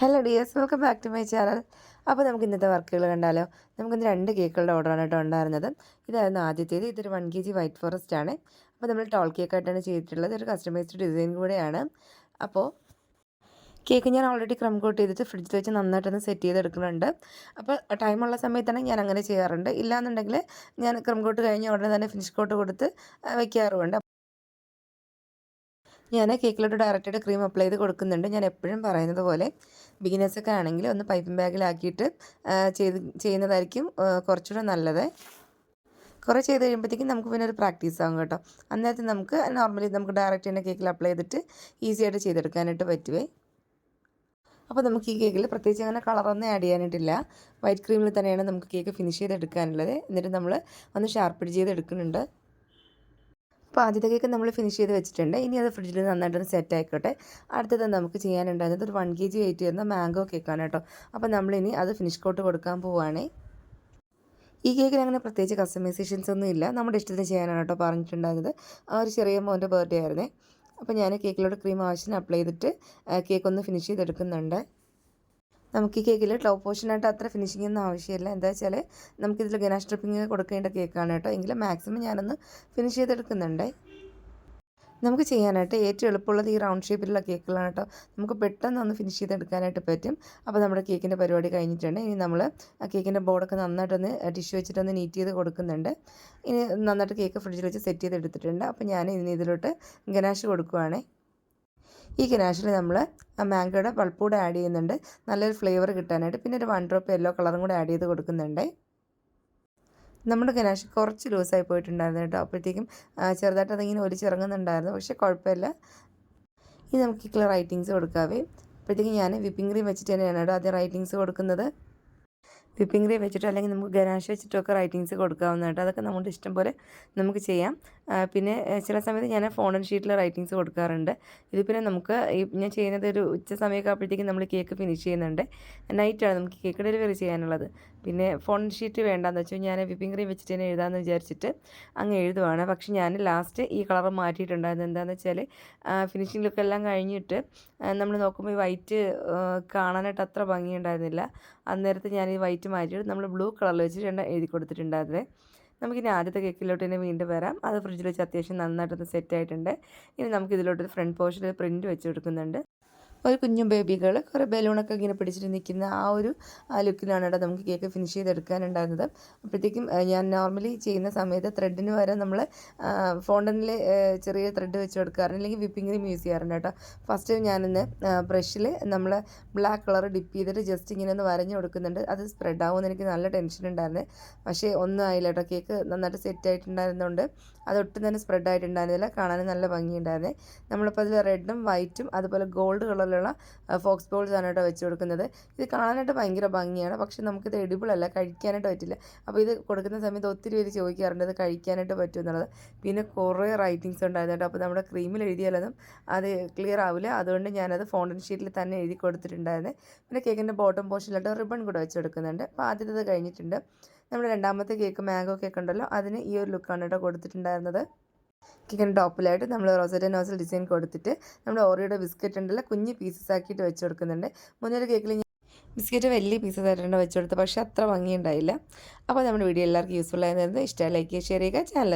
Hello dears welcome back to my channel അപ്പോൾ നമുക്ക് ഇന്നത്തെ വർക്കുകൾ കണ്ടാലോ? നമുക്കിന്ന് രണ്ട് കേക്കുകളുടെ ഓർഡറാണ് കേട്ടോ ഉണ്ടായിരുന്നത്. ഇതായിരുന്നു ആദ്യത്തേത്. ഇതൊരു one K G white forest ആണ്. അപ്പോൾ നമ്മൾ ടോൾ കേക്കായിട്ടാണ് ചെയ്തിട്ടുള്ളത്. ഒരു കസ്റ്റമൈസ്ഡ് ഡിസൈൻ കൂടെയാണ്. അപ്പോൾ കേക്ക് ഞാൻ ഓൾറെഡി ക്രം കോട്ട് ചെയ്തിട്ട് ഫ്രിഡ്ജിൽ വെച്ച് നന്നായിട്ടൊന്ന് സെറ്റ് ചെയ്തെടുക്കുന്നുണ്ട്. അപ്പോൾ ടൈമുള്ള സമയത്താണ് ഞാൻ അങ്ങനെ ചെയ്യാറുണ്ട്. ഇല്ലാന്നുണ്ടെങ്കിൽ ഞാൻ ക്രം കോട്ട് കഴിഞ്ഞ ഉടനെ തന്നെ ഫിനിഷ് കോട്ട് കൊടുത്ത് വയ്ക്കാറുമുണ്ട് ഞാൻ കേക്കിലോട്ട് ഡയറക്റ്റായിട്ട് ക്രീം അപ്ലൈ ചെയ്ത് കൊടുക്കുന്നുണ്ട്. ഞാൻ എപ്പോഴും പറയുന്നത് പോലെ ബിഗിനേഴ്സൊക്കെ ആണെങ്കിൽ ഒന്ന് പൈപ്പിംഗ് ബാഗിലാക്കിയിട്ട് ചെയ്ത് ചെയ്യുന്നതായിരിക്കും കുറച്ചുകൂടെ നല്ലത്. കുറേ ചെയ്ത് കഴിയുമ്പോഴത്തേക്കും നമുക്ക് പിന്നെ ഒരു പ്രാക്ടീസ് ആകും കേട്ടോ. അന്നേരത്തെ നമുക്ക് നോർമലി നമുക്ക് ഡയറക്റ്റ് തന്നെ കേക്കിൽ അപ്ലൈ ചെയ്തിട്ട് ഈസി ആയിട്ട് ചെയ്തെടുക്കാനായിട്ട് പറ്റുവേ. അപ്പോൾ നമുക്ക് ഈ കേക്കിൽ പ്രത്യേകിച്ച് അങ്ങനെ കളറൊന്നും ആഡ് ചെയ്യാനായിട്ടില്ല. വൈറ്റ് ക്രീമിൽ തന്നെയാണ് നമുക്ക് കേക്ക് ഫിനിഷ് ചെയ്തെടുക്കാനുള്ളത്. എന്നിട്ട് നമ്മൾ ഒന്ന് ഷാർപ്പിഡ് ചെയ്ത് എടുക്കുന്നുണ്ട് അപ്പോൾ ആദ്യത്തെ കേക്ക് നമ്മൾ ഫിനിഷ് ചെയ്ത് വെച്ചിട്ടുണ്ട്. ഇനി അത് ഫ്രിഡ്ജിൽ നന്നായിട്ടൊന്ന് സെറ്റ് ആയിക്കോട്ടെ. അടുത്തത് നമുക്ക് ചെയ്യാനുണ്ടായിരുന്നത് ഒരു വൺ കെ ജി വെയിറ്റ് ചെയ്യുന്ന മാംഗോ കേക്കാണ് കേട്ടോ. അപ്പോൾ നമ്മളിനി അത് ഫിനിഷ് കോട്ട് കൊടുക്കാൻ പോവുകയാണേ ഈ കേക്കിന് അങ്ങനെ പ്രത്യേകിച്ച് കസ്റ്റമൈസേഷൻസ് ഒന്നും ഇല്ല. നമ്മുടെ ഇഷ്ടത്തിന് ചെയ്യാനാണ് കേട്ടോ പറഞ്ഞിട്ടുണ്ടായിരുന്നത്. ആ ഒരു ചെറിയ മോന്റെ ബർത്ത്ഡേ ആയിരുന്നേ. അപ്പോൾ ഞാൻ കേക്കിലോട്ട് ക്രീം ആവശ്യത്തിന് അപ്ലൈ ചെയ്തിട്ട് കേക്ക് ഒന്ന് ഫിനിഷ് ചെയ്തെടുക്കുന്നുണ്ട്. നമുക്ക് ഈ കേക്കിൽ ടോപ്പ് പോർഷനായിട്ട് അത്ര ഫിനിഷിംഗ് ഒന്നും ആവശ്യമില്ല. എന്താ വെച്ചാൽ നമുക്കിതിൽ ഗനാഷ് ട്രിപ്പിംഗ് കൊടുക്കേണ്ട കേക്കാണ് കേട്ടോ. എങ്കിലും മാക്സിമം ഞാനൊന്ന് ഫിനിഷ് ചെയ്തെടുക്കുന്നുണ്ട്. നമുക്ക് ചെയ്യാനായിട്ട് ഏറ്റവും എളുപ്പമുള്ളത് ഈ റൗണ്ട് ഷേപ്പിലുള്ള കേക്കുകളാണ് കേട്ടോ. നമുക്ക് പെട്ടെന്ന് ഒന്ന് ഫിനിഷ് ചെയ്തെടുക്കാനായിട്ട് പറ്റും. അപ്പോൾ നമ്മുടെ കേക്കിന്റെ പരിപാടി കഴിഞ്ഞിട്ടുണ്ട്. ഇനി നമ്മൾ ആ കേക്കിന്റെ ബോർഡൊക്കെ നന്നായിട്ടൊന്ന് ടിഷ്യൂ വെച്ചിട്ടൊന്ന് നീറ്റ് ചെയ്ത് കൊടുക്കുന്നുണ്ട്. ഇനി നന്നായിട്ട് കേക്ക് ഫ്രിഡ്ജിൽ വെച്ച് സെറ്റ് ചെയ്തെടുത്തിട്ടുണ്ട്. അപ്പോൾ ഞാൻ ഇനി ഇതിലോട്ട് ഗനാഷ് കൊടുക്കുവാണേ. ഈ ഗനാഷിൽ നമ്മൾ മാംഗോയുടെ പൾപ്പൂടെ ആഡ് ചെയ്യുന്നുണ്ട്. നല്ലൊരു ഫ്ലേവർ കിട്ടാനായിട്ട്. പിന്നെ ഒരു വൺ ഡ്രോപ്പ് യെല്ലോ കളറും കൂടെ ആഡ് ചെയ്ത് കൊടുക്കുന്നുണ്ട്. നമ്മുടെ ഗനാഷ് കുറച്ച് ലൂസായി പോയിട്ടുണ്ടായിരുന്നു കേട്ടോ. അപ്പോഴത്തേക്കും ചെറുതായിട്ട് അതിങ്ങനെ ഒലിച്ചിറങ്ങുന്നുണ്ടായിരുന്നു. പക്ഷേ കുഴപ്പമില്ല. ഇനി നമുക്ക് ഈ റൈറ്റിങ്സ് കൊടുക്കാവേ. അപ്പോഴത്തേക്കും ഞാൻ വിപ്പിംഗ് ക്രീം വെച്ചിട്ട് തന്നെയാണ് കേട്ടോ ആദ്യം റൈറ്റിങ്സ് കൊടുക്കുന്നത്. വിപ്പിംഗ് വെച്ചിട്ടോ അല്ലെങ്കിൽ നമുക്ക് ഗനാഷ് വെച്ചിട്ടൊക്കെ റൈറ്റിങ്സ് കൊടുക്കാവുന്നതായിട്ട് അതൊക്കെ നമ്മുടെ ഇഷ്ടം പോലെ നമുക്ക് ചെയ്യാം. പിന്നെ ചില സമയത്ത് ഞാൻ ഫോൺ ആൻഡ് ഷീറ്റിൽ റൈറ്റിങ്സ് കൊടുക്കാറുണ്ട്. ഇത് പിന്നെ നമുക്ക് ഞാൻ ചെയ്യുന്നത് ഒരു ഉച്ച സമയമൊക്കെ ആകുമ്പോഴത്തേക്കും നമ്മൾ കേക്ക് ഫിനിഷ് ചെയ്യുന്നുണ്ട്. നൈറ്റാണ് നമുക്ക് കേക്ക് ഡെലിവറി ചെയ്യാനുള്ളത്. പിന്നെ ഫോൺ ഷീറ്റ് വേണ്ടാന്ന് വെച്ചാൽ ഞാൻ വിപ്പിംഗ് ക്രീം വെച്ചിട്ട് തന്നെ എഴുതാമെന്ന് വിചാരിച്ചിട്ട് അങ്ങ് എഴുതുവാണ്. പക്ഷെ ഞാൻ ലാസ്റ്റ് ഈ കളർ മാറ്റിയിട്ടുണ്ടായിരുന്നു. എന്താണെന്ന് വെച്ചാൽ ഫിനിഷിംഗ് ലുക്കെല്ലാം കഴിഞ്ഞിട്ട് നമ്മൾ നോക്കുമ്പോൾ ഈ വൈറ്റ് കാണാനായിട്ട് അത്ര ഭംഗിയുണ്ടായിരുന്നില്ല. അന്നേരത്ത് ഞാൻ ഈ വൈറ്റ് മാറ്റിയിട്ട് നമ്മൾ ബ്ലൂ കളറിൽ വെച്ചിട്ട് എഴുതി കൊടുത്തിട്ടുണ്ടായിരുന്നത് നമുക്കിനി ആദ്യത്തെ കേക്കിലോട്ട് തന്നെ വീണ്ടും വരാം. അത് ഫ്രിഡ്ജിൽ വെച്ച് അത്യാവശ്യം നന്നായിട്ടൊന്ന് സെറ്റ് ആയിട്ടുണ്ട്. ഇനി നമുക്ക് ഇതിലോട്ട് ഫ്രണ്ട് പോർഷനിൽ പ്രിന്റ് വെച്ച് കൊടുക്കുന്നുണ്ട്. ഒരു കുഞ്ഞു ബേബികൾ കുറേ ബലൂണൊക്കെ ഇങ്ങനെ പിടിച്ചിട്ട് നിൽക്കുന്ന ആ ഒരു ലുക്കിലാണ് കേട്ടോ നമുക്ക് കേക്ക് ഫിനിഷ് ചെയ്തെടുക്കാനുണ്ടായിരുന്നത്. അപ്പോഴത്തേക്കും ഞാൻ നോർമലി ചെയ്യുന്ന സമയത്ത് ത്രെഡിന് വരെ നമ്മൾ ഫോണ്ടനിൽ ചെറിയ ത്രെഡ് വെച്ച് കൊടുക്കാറുണ്ട്. അല്ലെങ്കിൽ വിപ്പിംഗ് ക്രീം യൂസ് ചെയ്യാറുണ്ട് കേട്ടോ. ഫസ്റ്റ് ഞാനിന്ന് ബ്രഷിൽ നമ്മൾ ബ്ലാക്ക് കളർ ഡിപ്പ് ചെയ്തിട്ട് ജസ്റ്റ് ഇങ്ങനെ ഒന്ന് വരഞ്ഞു കൊടുക്കുന്നുണ്ട്. അത് സ്പ്രെഡ് ആവുമെന്ന് എനിക്ക് നല്ല ടെൻഷൻ ഉണ്ടായിരുന്നു. പക്ഷേ ഒന്നും ആയില്ല കേട്ടോ. കേക്ക് നന്നായിട്ട് സെറ്റ് ആയിട്ടുണ്ടായിരുന്നതുകൊണ്ട് അതൊട്ടും തന്നെ സ്പ്രെഡ് ആയിട്ടുണ്ടായിരുന്നില്ല. കാണാൻ നല്ല ഭംഗിയുണ്ടായിരുന്നേ. നമ്മളിപ്പോൾ അതിൽ റെഡും വൈറ്റും അതുപോലെ ഗോൾഡ് കളറിലുള്ള ഫോക്സ് ബോൾസ് ആണ് കേട്ടോ വെച്ച് കൊടുക്കുന്നത്. ഇത് കാണാനായിട്ട് ഭയങ്കര ഭംഗിയാണ്. പക്ഷെ നമുക്കിത് എഡിബിൾ അല്ല കഴിക്കാനായിട്ട് പറ്റില്ല. അപ്പോൾ ഇത് കൊടുക്കുന്ന സമയത്ത് ഒത്തിരി പേര് ചോദിക്കാറുണ്ട് ഇത് കഴിക്കാനായിട്ട് പറ്റും എന്നുള്ളത്. പിന്നെ കുറേ റൈറ്റിങ്സ് ഉണ്ടായിരുന്നു അപ്പോൾ നമ്മുടെ ക്രീമിൽ എഴുതിയാലൊന്നും അത് ക്ലിയർ ആവില്ല. അതുകൊണ്ട് ഞാനത് ഫോണ്ടൻ ഷീറ്റിൽ തന്നെ എഴുതി കൊടുത്തിട്ടുണ്ടായിരുന്നു. പിന്നെ കേക്കിന്റെ ബോട്ടം പോർഷനിലായിട്ട് റിബൺ കൂടെ വെച്ച് കൊടുക്കുന്നുണ്ട്. അപ്പോൾ ആദ്യത്തേത് കഴിഞ്ഞിട്ടുണ്ട്. നമ്മുടെ രണ്ടാമത്തെ കേക്ക് മാംഗോ കേക്ക് ഉണ്ടല്ലോ അതിന് ഈ ഒരു ലുക്കാണ് കേട്ടോ കൊടുത്തിട്ടുണ്ടായിരുന്നത്. കേക്കിന്റെ ടോപ്പിലായിട്ട് നമ്മൾ റോസറ്റ നോസൽ ഡിസൈൻ കൊടുത്തിട്ട് നമ്മൾ ഓറിയുടെ ബിസ്ക്കറ്റ് ഉണ്ടല്ലോ കുഞ്ഞ് പീസസ് ആക്കിയിട്ട് വെച്ച് കൊടുക്കുന്നുണ്ട്. മുന്നൊരു കേക്കിൽ ബിസ്ക്കറ്റ് വലിയ പീസസ് ആയിട്ടുണ്ട് വെച്ച് കൊടുത്തത് പക്ഷേ അത്ര ഭംഗി ഉണ്ടായില്ല അപ്പോൾ നമ്മുടെ വീഡിയോ എല്ലാവർക്കും യൂസ്ഫുൾ ആയിരുന്നു ഇഷ്ടമായി ലൈക്ക് ചെയ്യുക ഷെയർ ചെയ്യുക ചാനൽ